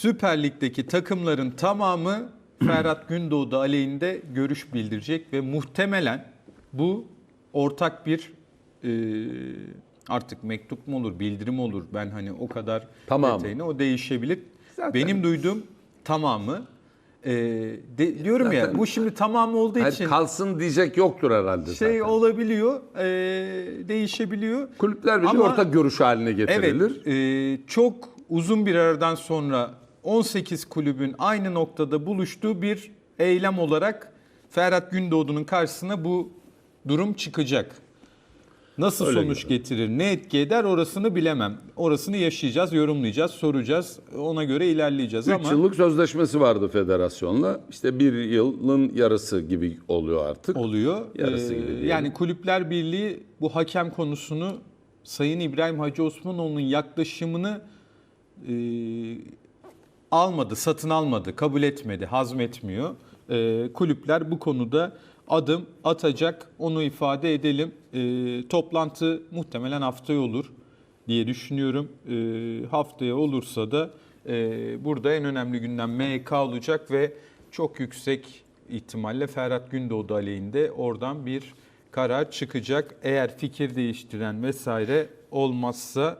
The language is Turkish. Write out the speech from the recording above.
Süper Lig'deki takımların tamamı Ferhat Gündoğdu aleyhinde görüş bildirecek ve muhtemelen bu ortak bir e, artık mektup mu olur, bildirim olur. Ben hani o kadar Tamamı. detayını o değişebilir. Zaten- Benim duyduğum tamamı e, de- diyorum ya Zaten- bu şimdi tamamı olduğu Hayır, için kalsın diyecek yoktur herhalde şey zaten. olabiliyor, e, değişebiliyor. Kulüpler Ama- ortak görüş haline getirilir. Evet, e, çok uzun bir aradan sonra 18 kulübün aynı noktada buluştuğu bir eylem olarak Ferhat Gündoğdu'nun karşısına bu durum çıkacak. Nasıl Öyle sonuç getirir, ne etki eder orasını bilemem. Orasını yaşayacağız, yorumlayacağız, soracağız. Ona göre ilerleyeceğiz 3 ama yıllık sözleşmesi vardı federasyonla. İşte bir yılın yarısı gibi oluyor artık. oluyor. Yarısı Ee, gibi diyelim. yani Kulüpler Birliği bu hakem konusunu Sayın İbrahim Hacı Osmanoğlu'nun yaklaşımını e, almadı, satın almadı, kabul etmedi, hazmetmiyor. E, kulüpler bu konuda adım atacak, onu ifade edelim. E, toplantı muhtemelen haftaya olur diye düşünüyorum. E, haftaya olursa da e, burada en önemli gündem MK olacak ve çok yüksek ihtimalle Ferhat Gündoğdu aleyhinde oradan bir karar çıkacak. Eğer fikir değiştiren vesaire olmazsa